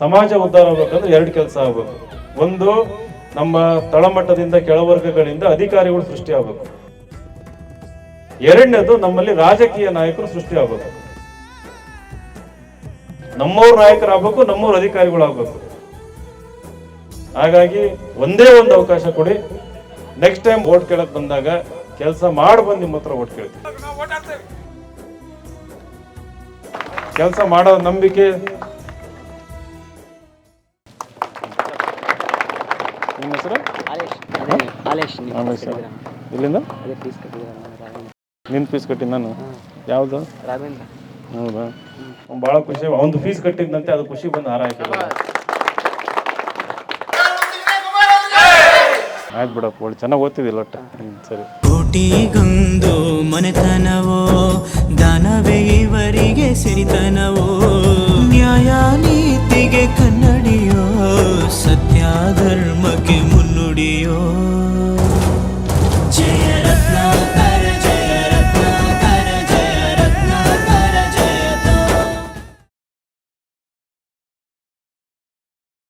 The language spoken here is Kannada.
ಸಮಾಜ ಉದ್ಧಾರ ಆಗ್ಬೇಕಂದ್ರೆ ಎರಡು ಕೆಲಸ ಆಗ್ಬೇಕು. ಒಂದು ನಮ್ಮ ತಳಮಟ್ಟದಿಂದ ಕೆಳವರ್ಗಗಳಿಂದ ಅಧಿಕಾರಿಗಳು ಸೃಷ್ಟಿ ಆಗ್ಬೇಕು. ಎರಡನೇದು ನಮ್ಮಲ್ಲಿ ರಾಜಕೀಯ ನಾಯಕರು ಸೃಷ್ಟಿ ಆಗ್ಬೇಕು. ನಮ್ಮವ್ರ ನಾಯಕರಾಗಬೇಕು ನಮ್ಮವ್ರ ಅಧಿಕಾರಿಗಳಾಗಬೇಕು. ಹಾಗಾಗಿ ಒಂದೇ ಒಂದು ಅವಕಾಶ ಕೊಡಿ. ನೆಕ್ಸ್ಟ್ ಟೈಮ್ ಓಟ್ ಕೇಳಕ್ ಬಂದಾಗ ಕೆಲಸ ಮಾಡಿ ಬಂದು ನಿಮ್ಮ ಹತ್ರ ಓಟ್ ಕೇಳ್ತೀವಿ ಕೆಲಸ ಮಾಡೋ ನಂಬಿಕೆ ನಿಮ್ಮ ಹೆಸರು? ಇಲ್ಲಿಂದ ಅದೇ ಫೀಸ್ ಕಟ್ಟಿ ನಾನು ಯಾವ್ದು? ರಾಘವೇಂದ್ರ. ಹೌದಾ? ಭಾಳ ಖುಷಿ. ಒಂದು ಫೀಸ್ ಕಟ್ಟಿದ್ದಂತೆ ಅದು ಖುಷಿ ಬಂದು ಹಾರ ಹಾಕಿಲ್ಲ ಆಯ್ತು ಬಿಡಪ್ಪ ಒಳ್ಳೆ ಚೆನ್ನಾಗಿ ಓದ್ತಿದ್ದಿಲ್ಲ ಒಟ್ಟು. ಸರಿ. ಕೋಟಿಗೊಂದು ಮನೆತನವೋ ದಾನವೇ ಇವರಿಗೆ ಸಿರಿತನವೋ